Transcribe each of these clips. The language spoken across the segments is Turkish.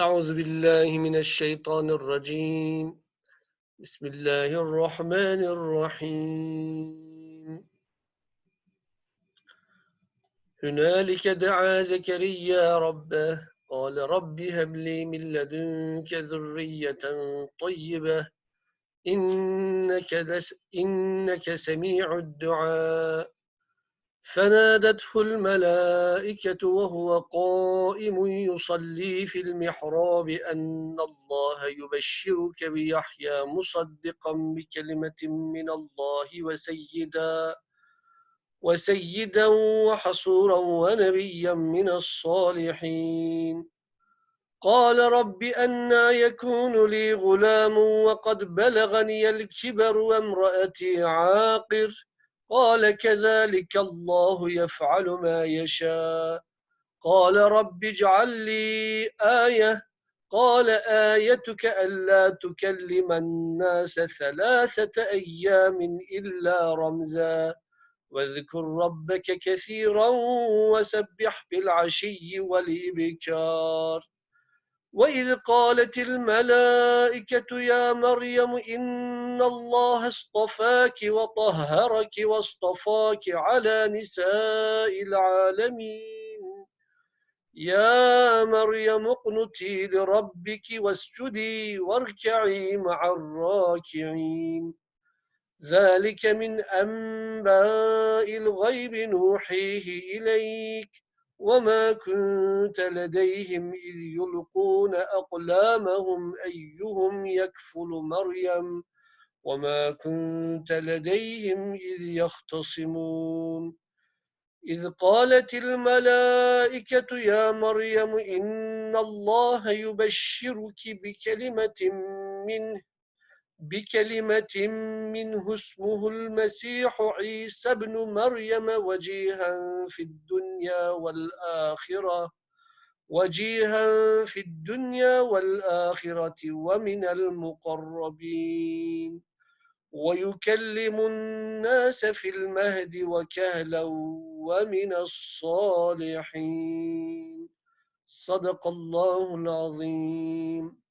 أعوذ بالله من الشيطان الرجيم. بسم الله الرحمن الرحيم. هنالك دعا زكريا ربه قال رب هب لي من لدنك ذرية طيبة إنك, إنك سميع الدعاء. فنادته الملائكة وهو قائم يصلي في المحراب أن الله يبشرك بيحيى مصدقا بكلمة من الله وسيدا وسيدا وحصورا ونبيا من الصالحين. قال رب أنا يكون لي غلام وقد بلغني الكبر وامرأتي عاقر. قال كذلك الله يفعل ما يشاء. قال رب اجعل لي آية. قال آيتك ألا تكلم الناس ثلاثة أيام إلا رمزا. واذكر ربك كثيرا وسبح بالعشي والإبكار. وإذ قالت الملائكة يا مريم إن الله اصطفاك وطهرك واصطفاك على نساء العالمين. يا مريم اقنتي لربك واسجدي واركعي مع الراكعين. ذلك من أنباء الغيب نوحيه إليك. وما كنت لديهم إذ يلقون أقلامهم أيهم يكفل مريم وما كنت لديهم إذ يختصمون إذ قالت الملائكة يا مريم إن الله يبشرك بكلمة منه بكلمة منه اسمه المسيح عيسى ابن مريم وجيها في الدنيا والآخرة وجيها في الدنيا والآخرة ومن المقربين. ويكلم الناس في المهد وكهلا ومن الصالحين. صدق الله العظيم.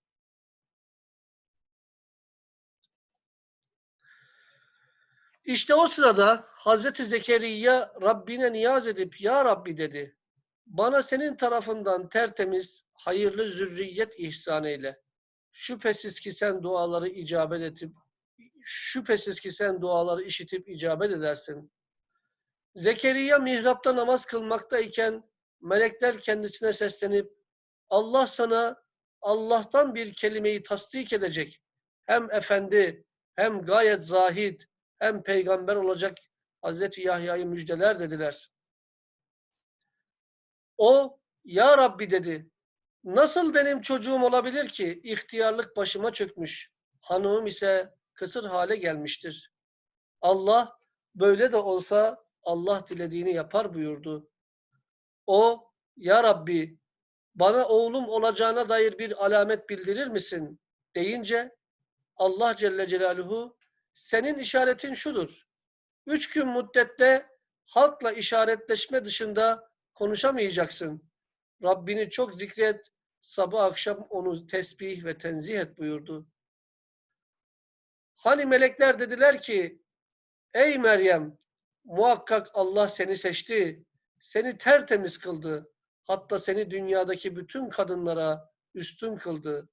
İşte o sırada Hazreti Zekeriya Rabbine niyaz edip Ya Rabbi dedi. Bana senin tarafından tertemiz, hayırlı zürriyet ihsan eyle. Şüphesiz ki sen duaları icabet edip şüphesiz ki sen duaları işitip icabet edersin. Zekeriya mihrapta namaz kılmaktayken melekler kendisine seslenip Allah sana Allah'tan bir kelimeyi tasdik edecek hem efendi hem gayet zahid hem peygamber olacak Hazreti Yahya'yı müjdeler dediler. O ya Rabbi dedi. Nasıl benim çocuğum olabilir ki ihtiyarlık başıma çökmüş. Hanımım ise kısır hale gelmiştir. Allah böyle de olsa Allah dilediğini yapar buyurdu. O ya Rabbi bana oğlum olacağına dair bir alamet bildirir misin? deyince Allah Celle Celaluhu senin işaretin şudur. Üç gün muddette halkla işaretleşme dışında konuşamayacaksın. Rabbini çok zikret, sabah akşam onu tesbih ve tenzih et buyurdu. Hani melekler dediler ki, ey Meryem, muhakkak Allah seni seçti, seni tertemiz kıldı, hatta seni dünyadaki bütün kadınlara üstün kıldı.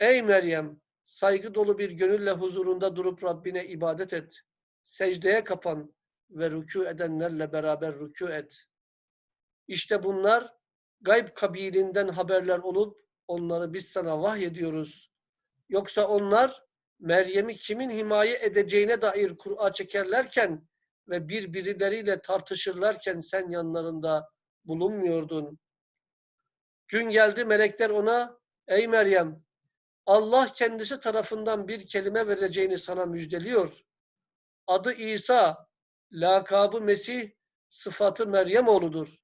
Ey Meryem, saygı dolu bir gönülle huzurunda durup Rabbine ibadet et. Secdeye kapan ve rükû edenlerle beraber rükû et. İşte bunlar gayb kabilinden haberler olup onları biz sana vahyediyoruz. Yoksa onlar Meryem'i kimin himaye edeceğine dair Kur'a çekerlerken ve birbirleriyle tartışırlarken sen yanlarında bulunmuyordun. Gün geldi melekler ona ey Meryem Allah kendisi tarafından bir kelime vereceğini sana müjdeliyor. Adı İsa, lakabı Mesih, sıfatı Meryem oğludur.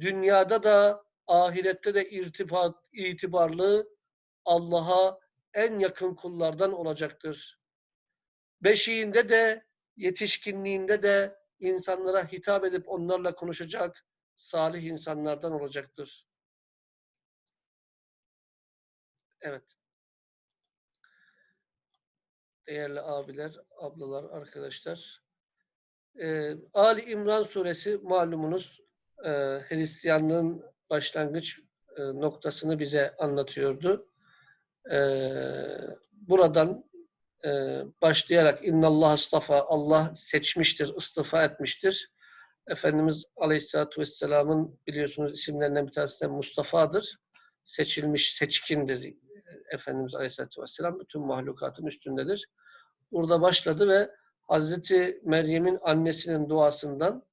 Dünyada da ahirette de irtibat, itibarlı Allah'a en yakın kullardan olacaktır. Beşiğinde de yetişkinliğinde de insanlara hitap edip onlarla konuşacak salih insanlardan olacaktır. Evet. Değerli abiler, ablalar, arkadaşlar. Ee, Ali İmran suresi malumunuz e, Hristiyanlığın başlangıç e, noktasını bize anlatıyordu. E, buradan e, başlayarak innallah astafa Allah seçmiştir, istifa etmiştir. Efendimiz Aleyhisselatü Vesselam'ın biliyorsunuz isimlerinden bir tanesi de Mustafa'dır. Seçilmiş, seçkindir Efendimiz Aleyhisselatü Vesselam. Bütün mahlukatın üstündedir. Burada başladı ve Hazreti Meryem'in annesinin duasından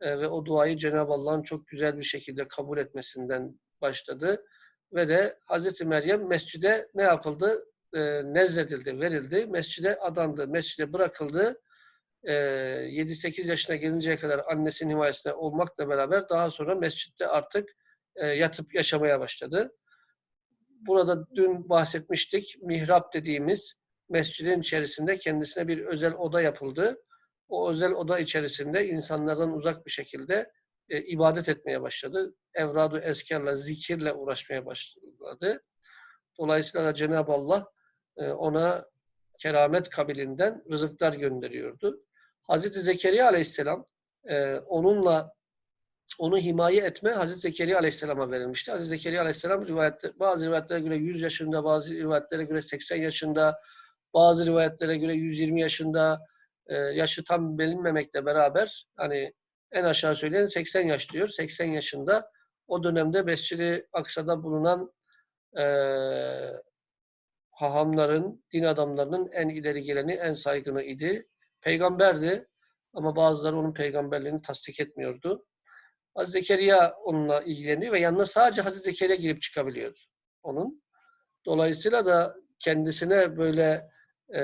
e, ve o duayı Cenab-ı Allah'ın çok güzel bir şekilde kabul etmesinden başladı. Ve de Hazreti Meryem mescide ne yapıldı? E, nezledildi, verildi. Mescide adandı, mescide bırakıldı. E, 7-8 yaşına gelinceye kadar annesinin himayesinde olmakla beraber daha sonra mescitte artık e, yatıp yaşamaya başladı. Burada dün bahsetmiştik. Mihrap dediğimiz mescidin içerisinde kendisine bir özel oda yapıldı. O özel oda içerisinde insanlardan uzak bir şekilde e, ibadet etmeye başladı. Evradu eskerle, zikirle uğraşmaya başladı. Dolayısıyla Cenab-ı Allah e, ona keramet kabilinden rızıklar gönderiyordu. Hazreti Zekeriya aleyhisselam e, onunla onu himaye etme Hazreti Zekeriya Aleyhisselam'a verilmişti. Hazreti Zekeriya Aleyhisselam rivayetler, bazı rivayetlere göre 100 yaşında, bazı rivayetlere göre 80 yaşında, bazı rivayetlere göre 120 yaşında, e, yaşı tam bilinmemekle beraber hani en aşağı söyleyen 80 yaş diyor. 80 yaşında o dönemde Mescid-i Aksa'da bulunan e, hahamların, din adamlarının en ileri geleni, en saygını idi. Peygamberdi ama bazıları onun peygamberliğini tasdik etmiyordu. Hazreti Zekeriya onunla ilgileniyor ve yanına sadece Hazreti Zekeriya girip çıkabiliyordu onun. Dolayısıyla da kendisine böyle e,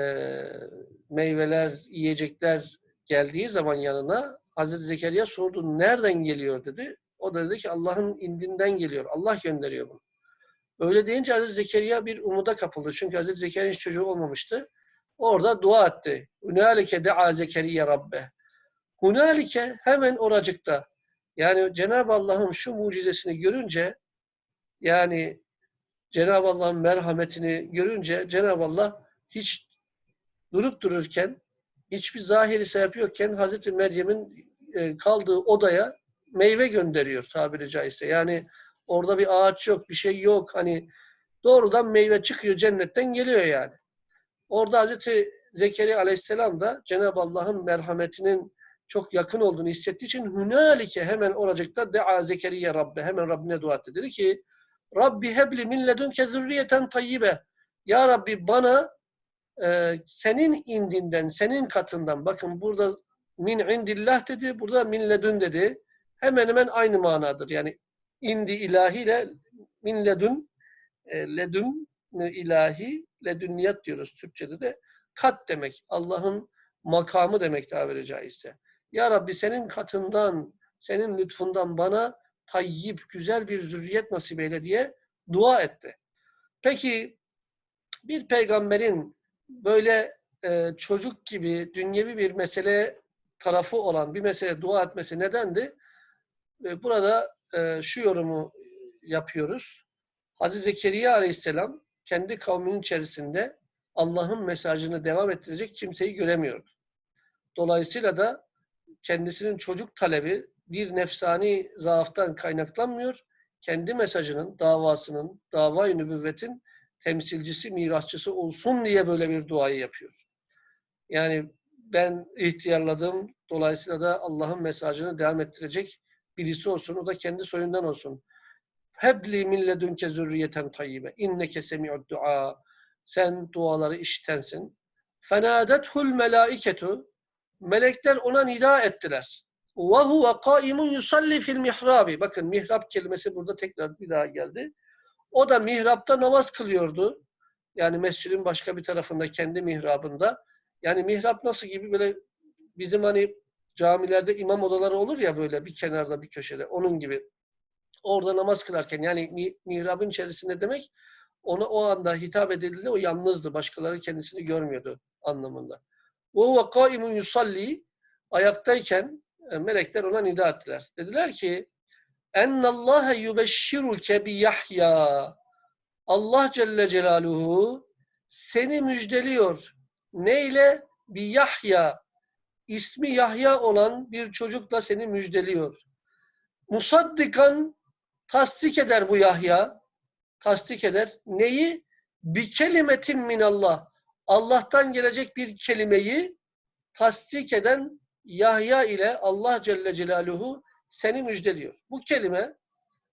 meyveler, yiyecekler geldiği zaman yanına Hazreti Zekeriya sordu nereden geliyor dedi. O da dedi ki Allah'ın indinden geliyor. Allah gönderiyor bunu. Öyle deyince Hazreti Zekeriya bir umuda kapıldı. Çünkü Hazreti Zekeriya hiç çocuğu olmamıştı. Orada dua etti. Hunalike de'a Zekeriya Rabbe. Hunalike hemen oracıkta. Yani Cenab-ı Allah'ın şu mucizesini görünce yani Cenab-ı Allah'ın merhametini görünce Cenab-ı Allah hiç durup dururken hiçbir zahiri sebep yokken Hazreti Meryem'in e, kaldığı odaya meyve gönderiyor tabiri caizse. Yani orada bir ağaç yok, bir şey yok. Hani doğrudan meyve çıkıyor cennetten geliyor yani. Orada Hazreti Zekeriya Aleyhisselam da Cenab-ı Allah'ın merhametinin çok yakın olduğunu hissettiği için hünalike hemen oracıkta dea Zekeriya Rabbe hemen Rabbine dua etti. Dedi ki Rabbi hebli min ledunke zürriyeten tayyibe. Ya Rabbi bana e, senin indinden, senin katından bakın burada min indillah dedi, burada min ledun dedi. Hemen hemen aynı manadır. Yani indi ilahiyle min ledun e, ledun ilahi ledünniyat diyoruz Türkçe'de de kat demek. Allah'ın makamı demek tabiri caizse. Ya Rabbi senin katından, senin lütfundan bana tayyip, güzel bir zürriyet nasip eyle diye dua etti. Peki bir peygamberin böyle e, çocuk gibi dünyevi bir mesele tarafı olan bir mesele dua etmesi nedendi? E, burada e, şu yorumu yapıyoruz. Hazreti Zekeriya Aleyhisselam kendi kavminin içerisinde Allah'ın mesajını devam ettirecek kimseyi göremiyordu. Dolayısıyla da kendisinin çocuk talebi bir nefsani zaaftan kaynaklanmıyor. Kendi mesajının, davasının, davayı nübüvvetin temsilcisi, mirasçısı olsun diye böyle bir duayı yapıyor. Yani ben ihtiyarladım. Dolayısıyla da Allah'ın mesajını devam ettirecek birisi olsun. O da kendi soyundan olsun. Hebli min ledünke zürriyeten tayyibe. İnneke semi'ud dua. Sen duaları işitensin. Fenadethul melaiketu. Melekler ona nida ettiler. Huve kaimun yusalli fil mihrabi. Bakın mihrap kelimesi burada tekrar bir daha geldi. O da mihrapta namaz kılıyordu. Yani mescidin başka bir tarafında, kendi mihrabında. Yani mihrap nasıl gibi böyle bizim hani camilerde imam odaları olur ya böyle bir kenarda bir köşede. Onun gibi. Orada namaz kılarken yani mihrabın içerisinde demek ona o anda hitap edildi. O yalnızdı. Başkaları kendisini görmüyordu anlamında. وَهُوَ قَائِمٌ yusalli Ayaktayken e, melekler ona nida ettiler. Dediler ki اَنَّ اللّٰهَ يُبَشِّرُكَ بِيَحْيَا Allah Celle Celaluhu seni müjdeliyor. Neyle? Bir Yahya. ismi Yahya olan bir çocukla seni müjdeliyor. Musaddikan tasdik eder bu Yahya. Tasdik eder. Neyi? Bir kelimetin minallah. Allah'tan gelecek bir kelimeyi tasdik eden Yahya ile Allah Celle Celaluhu seni müjdeliyor. Bu kelime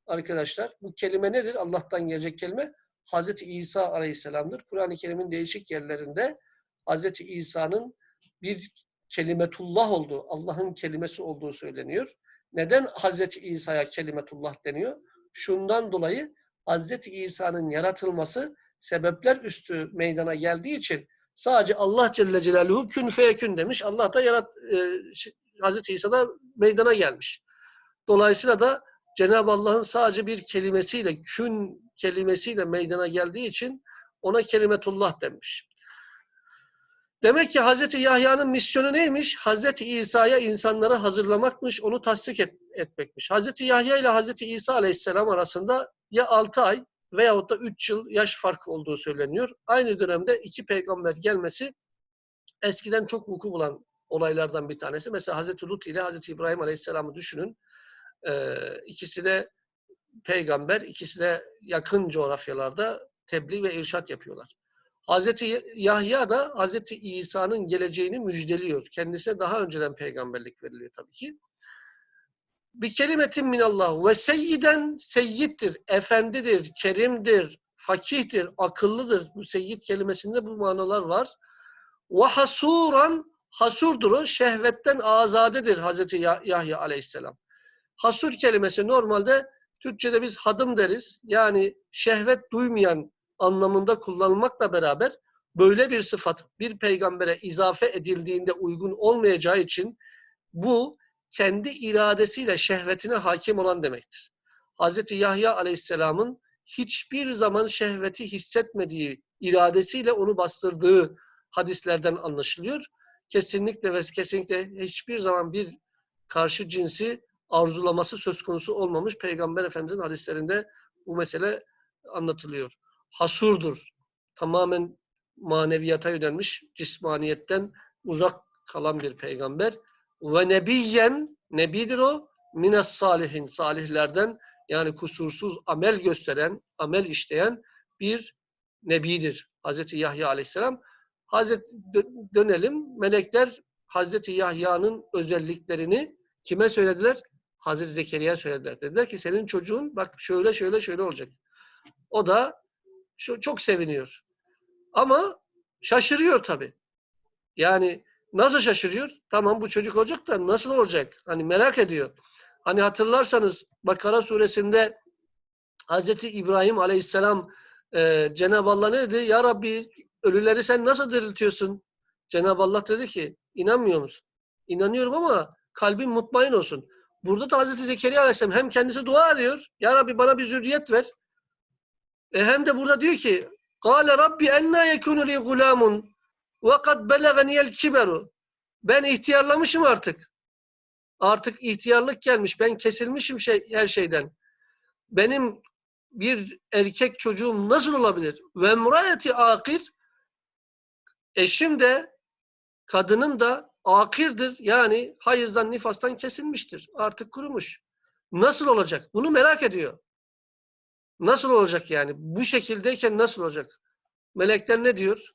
arkadaşlar, bu kelime nedir? Allah'tan gelecek kelime Hazreti İsa Aleyhisselam'dır. Kur'an-ı Kerim'in değişik yerlerinde Hazreti İsa'nın bir kelimetullah olduğu, Allah'ın kelimesi olduğu söyleniyor. Neden Hazreti İsa'ya kelimetullah deniyor? Şundan dolayı Hazreti İsa'nın yaratılması sebepler üstü meydana geldiği için sadece Allah Celle Celaluhu kün feyekün demiş. Allah da yarat, e, Hazreti İsa da meydana gelmiş. Dolayısıyla da Cenab-ı Allah'ın sadece bir kelimesiyle, kün kelimesiyle meydana geldiği için ona kelimetullah demiş. Demek ki Hazreti Yahya'nın misyonu neymiş? Hazreti İsa'ya insanları hazırlamakmış, onu tasdik et, etmekmiş. Hazreti Yahya ile Hazreti İsa Aleyhisselam arasında ya 6 ay veyahut da 3 yıl yaş farkı olduğu söyleniyor. Aynı dönemde iki peygamber gelmesi eskiden çok vuku bulan olaylardan bir tanesi. Mesela Hazreti Lut ile Hazreti İbrahim Aleyhisselam'ı düşünün. Ee, de peygamber, ikisi de yakın coğrafyalarda tebliğ ve irşat yapıyorlar. Hazreti Yahya da Hazreti İsa'nın geleceğini müjdeliyor. Kendisine daha önceden peygamberlik veriliyor tabii ki. Bir kelimetin minallah ve seyyiden seyyittir, efendidir, kerimdir, fakihtir, akıllıdır. Bu seyyid kelimesinde bu manalar var. Ve hasuran hasurdur o, şehvetten azadedir Hazreti Yahya aleyhisselam. Hasur kelimesi normalde Türkçe'de biz hadım deriz. Yani şehvet duymayan anlamında kullanılmakla beraber böyle bir sıfat bir peygambere izafe edildiğinde uygun olmayacağı için bu kendi iradesiyle şehvetine hakim olan demektir. Hz. Yahya aleyhisselamın hiçbir zaman şehveti hissetmediği, iradesiyle onu bastırdığı hadislerden anlaşılıyor. Kesinlikle ve kesinlikle hiçbir zaman bir karşı cinsi arzulaması söz konusu olmamış. Peygamber Efendimiz'in hadislerinde bu mesele anlatılıyor. Hasurdur. Tamamen maneviyata yönelmiş, cismaniyetten uzak kalan bir peygamber. Ve nebiyen, nebidir o, mines salihin, salihlerden yani kusursuz amel gösteren, amel işleyen bir nebidir. Hazreti Yahya aleyhisselam. Hazreti dönelim. Melekler Hazreti Yahya'nın özelliklerini kime söylediler? Hazreti Zekeriya söylediler. Dediler ki senin çocuğun bak şöyle şöyle şöyle olacak. O da şu, çok seviniyor. Ama şaşırıyor tabii. Yani nasıl şaşırıyor? Tamam bu çocuk olacak da nasıl olacak? Hani merak ediyor. Hani hatırlarsanız Bakara suresinde Hazreti İbrahim aleyhisselam e, Cenab-ı Allah ne dedi? Ya Rabbi ölüleri sen nasıl diriltiyorsun? Cenab-ı Allah dedi ki inanmıyor musun? İnanıyorum ama kalbin mutmain olsun. Burada da Hazreti Zekeriya Aleyhisselam hem kendisi dua ediyor. Ya Rabbi bana bir zürriyet ver. E hem de burada diyor ki Kale Rabbi enna yekunu li gulamun kad belaganiyel kiberu. Ben ihtiyarlamışım artık. Artık ihtiyarlık gelmiş. Ben kesilmişim şey, her şeyden. Benim bir erkek çocuğum nasıl olabilir? Ve murayeti akir eşim de kadının da akirdir. Yani hayızdan, nifastan kesilmiştir. Artık kurumuş. Nasıl olacak? Bunu merak ediyor. Nasıl olacak yani? Bu şekildeyken nasıl olacak? Melekler ne diyor?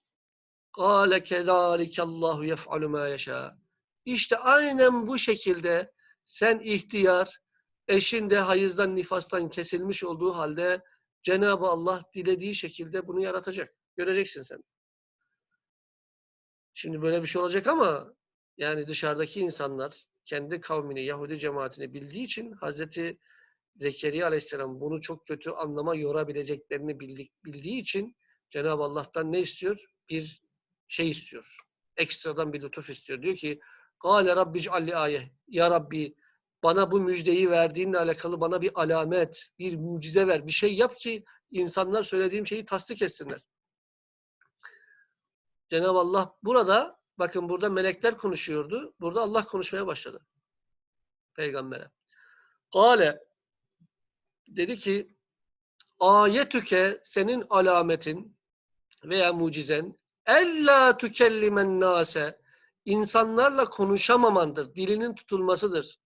Kale kezalikallahu yef'alu ma yeşâ. İşte aynen bu şekilde sen ihtiyar, eşin de hayızdan, nifastan kesilmiş olduğu halde Cenab-ı Allah dilediği şekilde bunu yaratacak. Göreceksin sen. Şimdi böyle bir şey olacak ama yani dışarıdaki insanlar kendi kavmini, Yahudi cemaatini bildiği için Hazreti Zekeriya Aleyhisselam bunu çok kötü anlama yorabileceklerini bildiği için Cenab-ı Allah'tan ne istiyor? Bir şey istiyor. Ekstradan bir lütuf istiyor. Diyor ki Kale Rabbi c'alli ayet. Ya Rabbi bana bu müjdeyi verdiğinle alakalı bana bir alamet, bir mucize ver. Bir şey yap ki insanlar söylediğim şeyi tasdik etsinler. Cenab-ı Allah burada bakın burada melekler konuşuyordu. Burada Allah konuşmaya başladı. Peygamber'e. Kale dedi ki ayetüke senin alametin veya mucizen ella tükellimen nase insanlarla konuşamamandır. Dilinin tutulmasıdır.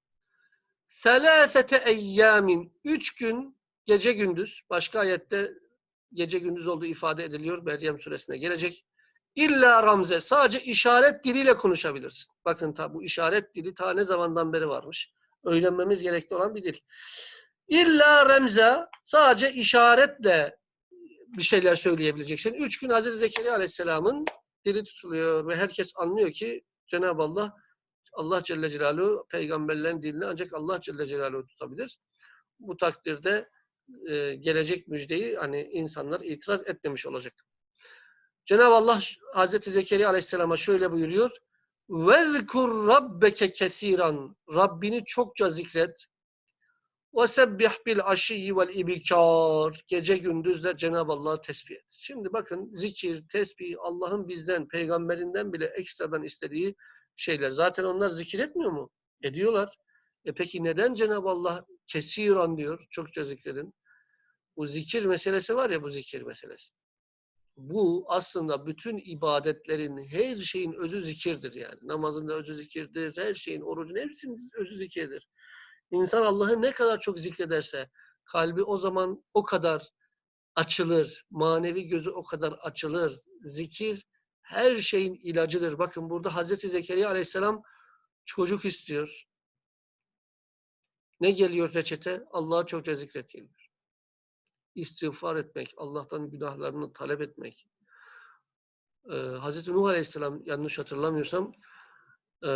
Selâsete eyyamin üç gün gece gündüz başka ayette gece gündüz olduğu ifade ediliyor. Meryem suresine gelecek. İlla ramze sadece işaret diliyle konuşabilirsin. Bakın ta bu işaret dili ta ne zamandan beri varmış. Öğrenmemiz gerekli olan bir dil. İlla remze sadece işaretle bir şeyler söyleyebileceksin. Üç gün Hazreti Zekeriya Aleyhisselam'ın dili tutuluyor ve herkes anlıyor ki Cenab-ı Allah Allah Celle Celaluhu peygamberlerin dilini ancak Allah Celle Celaluhu tutabilir. Bu takdirde e, gelecek müjdeyi hani insanlar itiraz etmemiş olacak. Cenab-ı Allah Hazreti Zekeriya Aleyhisselam'a şöyle buyuruyor. وَذْكُرْ رَبَّكَ kesiran Rabbini çokça zikret. وَسَبِّحْ بِالْعَشِيِّ وَالْاِبِكَارِ Gece gündüz de Cenab-ı Allah'ı tesbih et. Şimdi bakın zikir, tesbih Allah'ın bizden, peygamberinden bile ekstradan istediği şeyler. Zaten onlar zikir etmiyor mu? Ediyorlar. E peki neden Cenab-ı Allah kesiran diyor? Çokça zikredin. Bu zikir meselesi var ya bu zikir meselesi. Bu aslında bütün ibadetlerin her şeyin özü zikirdir yani. Namazın da özü zikirdir, her şeyin, orucun hepsinin özü zikirdir. İnsan Allah'ı ne kadar çok zikrederse kalbi o zaman o kadar açılır. Manevi gözü o kadar açılır. Zikir her şeyin ilacıdır. Bakın burada Hazreti Zekeriya Aleyhisselam çocuk istiyor. Ne geliyor reçete? Allah'a çokça zikret geliyor. İstiğfar etmek, Allah'tan günahlarını talep etmek. Ee, Hazreti Nuh Aleyhisselam yanlış hatırlamıyorsam e,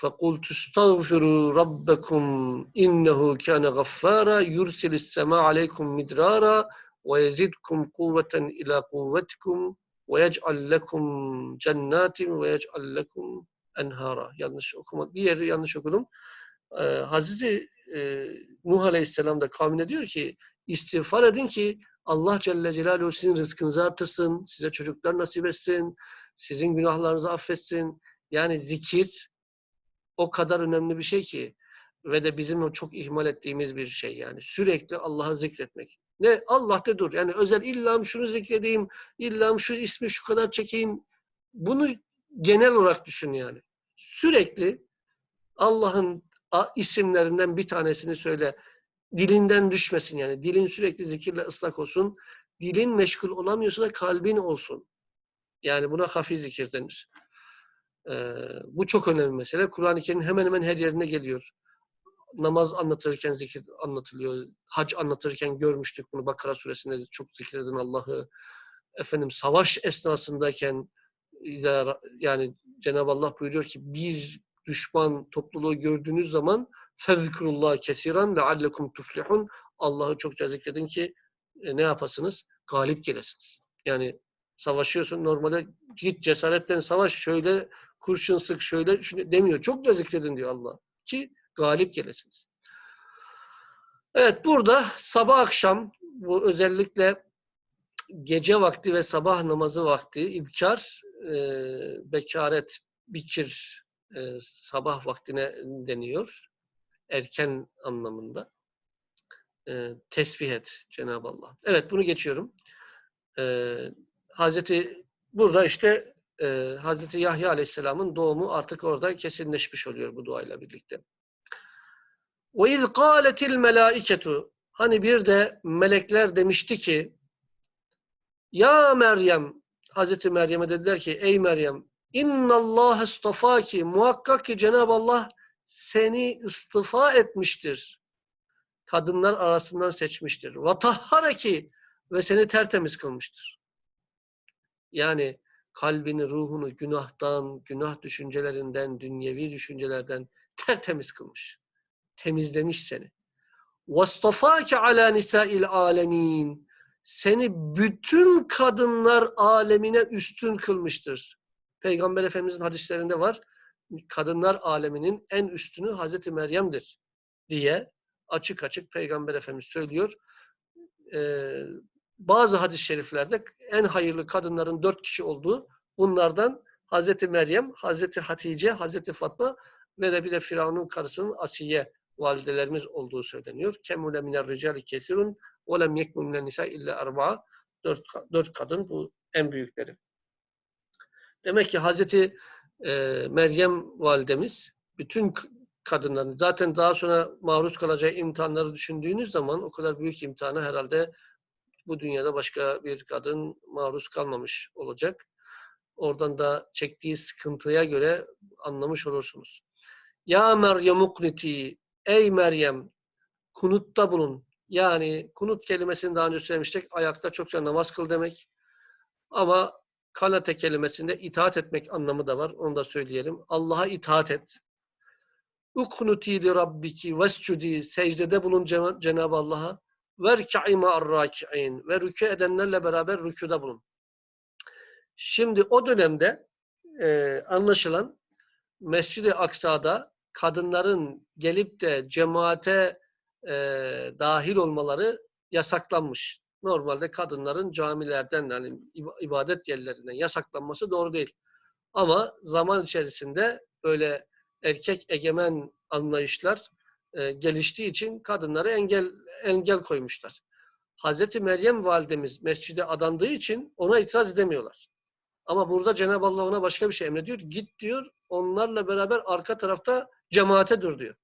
فَقُلْتُ اسْتَغْفِرُوا رَبَّكُمْ إِنَّهُ كَانَ غَفَّارًا يُرْسِلِ السَّمَاءَ عَلَيْكُمْ مِدْرَارًا وَيَزِدْكُمْ قُوَّةً إِلَى قُوَّتِكُمْ وَيَجْعَلْ لَكُمْ جَنَّاتٍ وَيَجْعَلْ لَكُمْ اَنْهَارًا Yanlış okuma, bir yeri yanlış okudum. Ee, Hazreti e, Nuh Aleyhisselam da kavmine diyor ki istiğfar edin ki Allah Celle Celaluhu sizin rızkınızı artırsın, size çocuklar nasip etsin, sizin günahlarınızı affetsin. Yani zikir o kadar önemli bir şey ki ve de bizim o çok ihmal ettiğimiz bir şey yani. Sürekli Allah'ı zikretmek. Ne Allah de dur. Yani özel illam şunu zikredeyim, illam şu ismi şu kadar çekeyim. Bunu genel olarak düşün yani. Sürekli Allah'ın isimlerinden bir tanesini söyle. Dilinden düşmesin yani. Dilin sürekli zikirle ıslak olsun. Dilin meşgul olamıyorsa da kalbin olsun. Yani buna hafif zikir denir. Bu çok önemli mesele. Kur'an-ı Kerim hemen hemen her yerine geliyor. Namaz anlatırken zikir anlatılıyor. Hac anlatırken görmüştük bunu. Bakara suresinde çok zikredin Allah'ı. Efendim savaş esnasındayken yani Cenab-ı Allah buyuruyor ki bir düşman topluluğu gördüğünüz zaman fezkurullah kesiran leallekum tuflihun Allah'ı çokça zikredin ki e, ne yapasınız? Galip gelesiniz. Yani savaşıyorsun normalde git cesaretten savaş şöyle kurşun sık şöyle şunu demiyor. Çokça zikredin diyor Allah ki galip gelesiniz. Evet burada sabah akşam bu özellikle gece vakti ve sabah namazı vakti ibkar, e, bekaret, bikir e, sabah vaktine deniyor. Erken anlamında. E, tesbih et Cenab-ı Allah. Evet bunu geçiyorum. E, Hazreti burada işte e, Hazreti Yahya Aleyhisselam'ın doğumu artık orada kesinleşmiş oluyor bu duayla birlikte. وَاِذْ قَالَتِ الْمَلَائِكَةُ Hani bir de melekler demişti ki Ya Meryem Hazreti Meryem'e dediler ki ey Meryem İnna Allah istafaki muhakkak ki Cenab-ı Allah seni istifa etmiştir. Kadınlar arasından seçmiştir. Ve tahhareki ve seni tertemiz kılmıştır. Yani kalbini, ruhunu günahtan, günah düşüncelerinden, dünyevi düşüncelerden tertemiz kılmış. Temizlemiş seni. وَاسْتَفَاكَ عَلَى نِسَاءِ الْعَالَمِينَ Seni bütün kadınlar alemine üstün kılmıştır. Peygamber Efendimizin hadislerinde var. Kadınlar aleminin en üstünü Hazreti Meryem'dir diye açık açık Peygamber Efendimiz söylüyor. Ee, bazı hadis-i şeriflerde en hayırlı kadınların dört kişi olduğu bunlardan Hazreti Meryem, Hazreti Hatice, Hazreti Fatma ve de bir de Firavun'un karısının Asiye validelerimiz olduğu söyleniyor. Kemule miner ricali kesirun ve lem yekmul minen nisa illa erba'a. Dört, dört kadın bu en büyükleri. Demek ki Hazreti e, Meryem validemiz bütün kadınların zaten daha sonra maruz kalacağı imtihanları düşündüğünüz zaman o kadar büyük imtihanı herhalde bu dünyada başka bir kadın maruz kalmamış olacak. Oradan da çektiği sıkıntıya göre anlamış olursunuz. Ya Meryem ukniti ey Meryem kunutta bulun. Yani kunut kelimesini daha önce söylemiştik. Ayakta çokça namaz kıl demek. Ama kalate kelimesinde itaat etmek anlamı da var. Onu da söyleyelim. Allah'a itaat et. Uknuti li rabbiki vescudi secdede bulun Cena- Cenab-ı Allah'a. Verka'i ma'ar-raki'in ve rükû edenlerle beraber rükûda bulun. Şimdi o dönemde e, anlaşılan Mescid-i Aksa'da kadınların gelip de cemaate e, dahil olmaları yasaklanmış. Normalde kadınların camilerden yani ib- ibadet yerlerinden yasaklanması doğru değil. Ama zaman içerisinde böyle erkek egemen anlayışlar e, geliştiği için kadınlara engel engel koymuşlar. Hazreti Meryem validemiz mescide adandığı için ona itiraz edemiyorlar. Ama burada Cenab-ı Allah ona başka bir şey emrediyor. Git diyor, onlarla beraber arka tarafta cemaate dur diyor.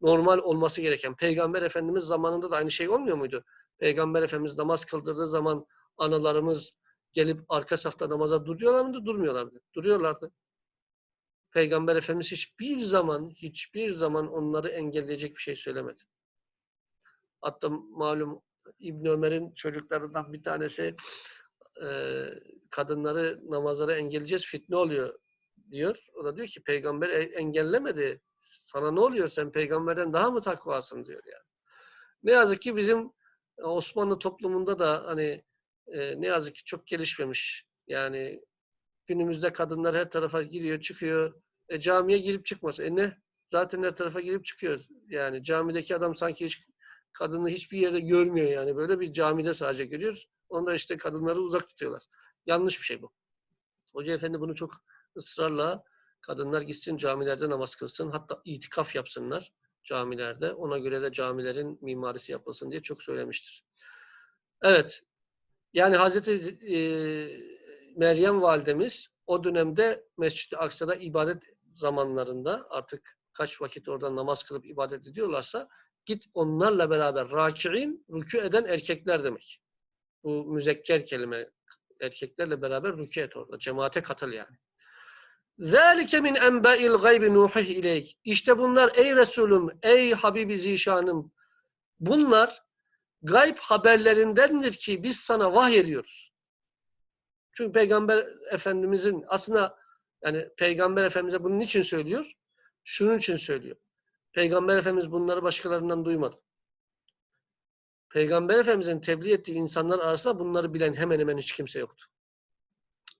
Normal olması gereken. Peygamber Efendimiz zamanında da aynı şey olmuyor muydu? Peygamber Efendimiz namaz kıldırdığı zaman analarımız gelip arka safta namaza duruyorlar mıydı? Durmuyorlar mıydı? Duruyorlardı. Peygamber Efendimiz hiçbir zaman, hiçbir zaman onları engelleyecek bir şey söylemedi. Hatta malum İbn Ömer'in çocuklarından bir tanesi e, kadınları namazlara engelleyeceğiz, fitne oluyor diyor. O da diyor ki peygamber e- engellemedi. Sana ne oluyor sen peygamberden daha mı takvasın diyor yani. Ne yazık ki bizim Osmanlı toplumunda da hani e, ne yazık ki çok gelişmemiş. Yani günümüzde kadınlar her tarafa giriyor, çıkıyor. E, camiye girip çıkması. E ne? Zaten her tarafa girip çıkıyor. Yani camideki adam sanki hiç kadını hiçbir yerde görmüyor yani. Böyle bir camide sadece görüyor. Onda işte kadınları uzak tutuyorlar. Yanlış bir şey bu. Hoca Efendi bunu çok ısrarla kadınlar gitsin camilerde namaz kılsın. Hatta itikaf yapsınlar camilerde. Ona göre de camilerin mimarisi yapılsın diye çok söylemiştir. Evet. Yani Hazreti e, Meryem validemiz o dönemde Mescid-i Aksa'da ibadet zamanlarında artık kaç vakit orada namaz kılıp ibadet ediyorlarsa git onlarla beraber raki'in rükû eden erkekler demek. Bu müzekker kelime erkeklerle beraber rükû et orada. Cemaate katıl yani. ذَٰلِكَ مِنْ اَنْبَئِ الْغَيْبِ نُوحِهِ اِلَيْكِ İşte bunlar ey Resulüm, ey Habibi Zişanım, bunlar gayb haberlerindendir ki biz sana vahyediyoruz. Çünkü Peygamber Efendimizin aslında yani Peygamber Efendimiz'e bunun için söylüyor? Şunun için söylüyor. Peygamber Efendimiz bunları başkalarından duymadı. Peygamber Efendimiz'in tebliğ ettiği insanlar arasında bunları bilen hemen hemen hiç kimse yoktu.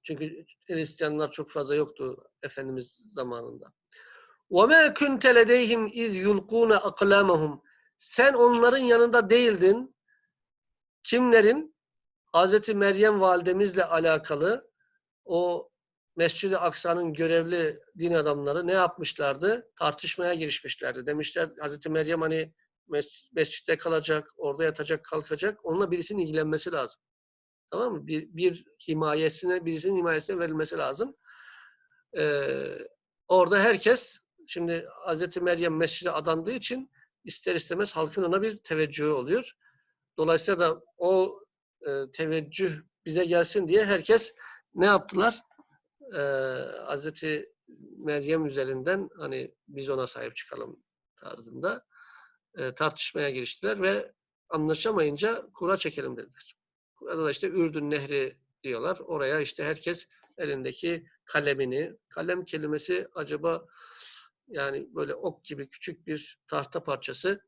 Çünkü Hristiyanlar çok fazla yoktu Efendimiz zamanında. وَمَا كُنْتَ لَدَيْهِمْ اِذْ يُلْقُونَ أَقْلَامَهُمْ Sen onların yanında değildin. Kimlerin? Hazreti Meryem validemizle alakalı o Mescid-i Aksa'nın görevli din adamları ne yapmışlardı? Tartışmaya girişmişlerdi. Demişler Hazreti Meryem hani mes- mescitte kalacak, orada yatacak, kalkacak. Onunla birisinin ilgilenmesi lazım. Tamam mı? Bir, bir himayesine, birisinin himayesine verilmesi lazım. Ee, orada herkes, şimdi Hazreti Meryem mescide adandığı için ister istemez halkın ona bir teveccühü oluyor. Dolayısıyla da o e, teveccüh bize gelsin diye herkes ne yaptılar? Ee, Hazreti Meryem üzerinden hani biz ona sahip çıkalım tarzında e, tartışmaya giriştiler ve anlaşamayınca kura çekelim dediler. Kurada da işte Ürdün Nehri diyorlar. Oraya işte herkes elindeki kalemini, kalem kelimesi acaba yani böyle ok gibi küçük bir tahta parçası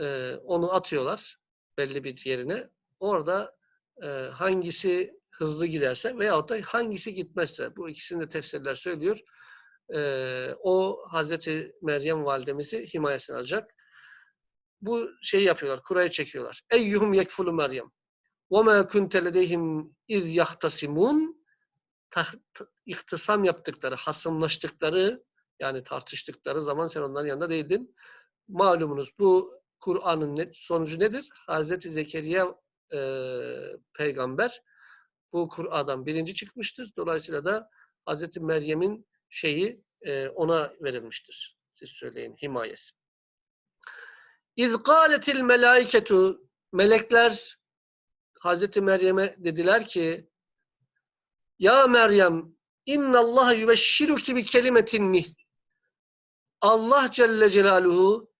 e, onu atıyorlar belli bir yerine. Orada e, hangisi hızlı giderse veyahut da hangisi gitmezse bu ikisini de tefsirler söylüyor. E, o Hazreti Meryem validemizi himayesine alacak. Bu şeyi yapıyorlar, kurayı çekiyorlar. Eyyuhum yekfulu Meryem. وَمَا كُنْتَ لَدَيْهِمْ اِذْ يَخْتَسِمُونَ İhtisam yaptıkları, hasımlaştıkları yani tartıştıkları zaman sen onların yanında değildin. Malumunuz bu Kur'an'ın ne- sonucu nedir? Hazreti Zekeriya e, peygamber bu Kur'an'dan birinci çıkmıştır. Dolayısıyla da Hazreti Meryem'in şeyi e, ona verilmiştir. Siz söyleyin himayesi. İz kâletil melâiketu melekler Hazreti Meryem'e dediler ki Ya Meryem innallaha yübeşşiruki bi kelimetin mih. Allah Celle Celaluhu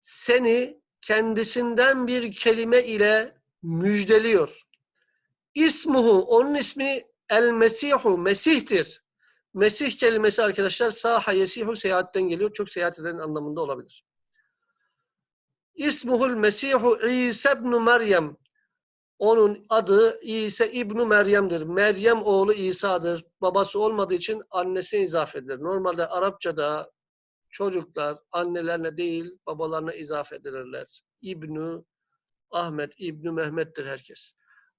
seni kendisinden bir kelime ile müjdeliyor. İsmuhu, onun ismi El Mesihu, Mesih'tir. Mesih kelimesi arkadaşlar saha yesihu seyahatten geliyor. Çok seyahat eden anlamında olabilir. İsmuhul Mesihu İsa ibn Meryem. Onun adı İsa İbn Meryem'dir. Meryem oğlu İsa'dır. Babası olmadığı için annesine izafe edilir. Normalde Arapçada çocuklar annelerine değil babalarına izafe edilirler. İbnü Ahmet, İbnü Mehmet'tir herkes.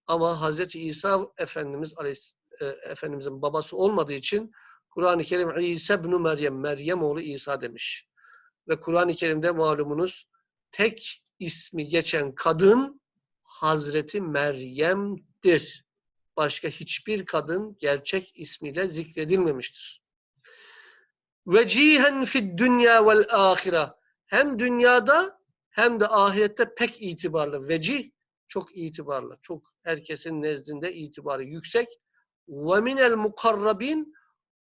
Ama Hazreti İsa Efendimiz Aleyhis, e, Efendimizin babası olmadığı için Kur'an-ı Kerim İsa ibn Meryem, Meryem oğlu İsa demiş. Ve Kur'an-ı Kerim'de malumunuz tek ismi geçen kadın Hazreti Meryem'dir. Başka hiçbir kadın gerçek ismiyle zikredilmemiştir. Vecihen fid dünya vel ahire. Hem dünyada hem de ahirette pek itibarlı. Vecih çok itibarlı. Çok herkesin nezdinde itibarı yüksek. Ve minel mukarrabin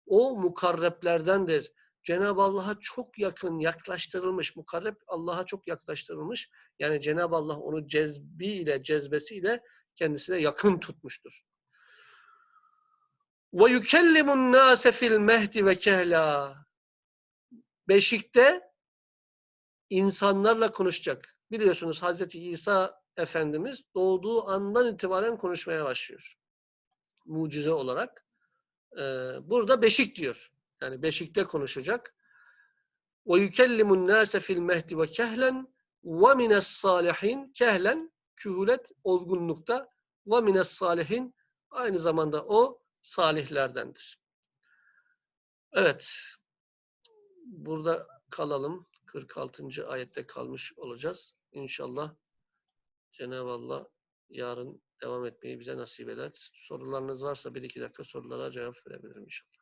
o mukarreplerdendir. Cenab-ı Allah'a çok yakın, yaklaştırılmış. Mukarreb Allah'a çok yaklaştırılmış. Yani Cenab-ı Allah onu cezbiyle, cezbesiyle kendisine yakın tutmuştur. Ve yukellimun nase fil mehdi ve kehla. Beşikte insanlarla konuşacak. Biliyorsunuz Hazreti İsa Efendimiz doğduğu andan itibaren konuşmaya başlıyor. Mucize olarak. Ee, burada beşik diyor. Yani beşikte konuşacak. Fil mehdi ve kehlen ve mines salihin kehlen kühulet olgunlukta mines salihin aynı zamanda o salihlerdendir. Evet. Burada kalalım. 46. ayette kalmış olacağız. İnşallah Cenab-ı Allah yarın devam etmeyi bize nasip eder. Sorularınız varsa bir iki dakika sorulara cevap verebilirim inşallah.